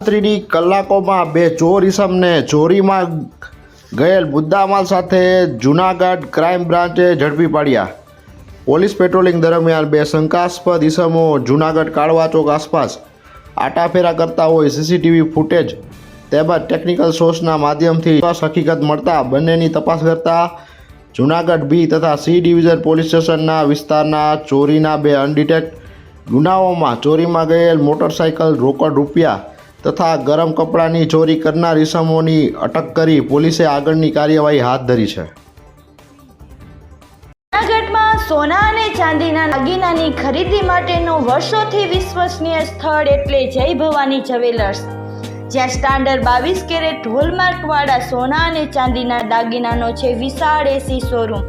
રાત્રિની કલાકોમાં બે ચોર ઇસમને ચોરીમાં ગયેલ મુદ્દામાલ સાથે જુનાગઢ ક્રાઇમ બ્રાન્ચે ઝડપી પાડ્યા. પોલીસ પેટ્રોલિંગ દરમિયાન બે શંકાસ્પદ ઇસમો જુનાગઢ કાળવા ચોક આસપાસ આટાફેરા કરતા હોય સીસીટીવી ફૂટેજ તેમજ ટેકનિકલ સોર્સના માધ્યમથી હકીકત મળતા બંનેની તપાસ કરતા જુનાગઢ બી તથા સી ડિવિઝન પોલીસ સ્ટેશનના વિસ્તારના ચોરીના બે અનડિટેક્ટ ગુનાઓમાં ચોરીમાં ગયેલ મોટરસાઇકલ રોકડ રૂપિયા તથા ગરમ કપડાની ચોરી કરનાર ઇસમોની અટક કરી પોલીસે આગળની કાર્યવાહી હાથ ધરી છે. સોના અને ચાંદીના દાગીનાની ખરીદી માટેનું વર્ષોથી વિશ્વસનીય સ્થળ એટલે જય ભવાની જ્વેલર્સ. જ્યાં સ્ટાન્ડર્ડ બાવીસ કેરેટ હોલમાર્કવાળા સોના અને ચાંદીના દાગીનાનો છે વિશાળ એસી શોરૂમ.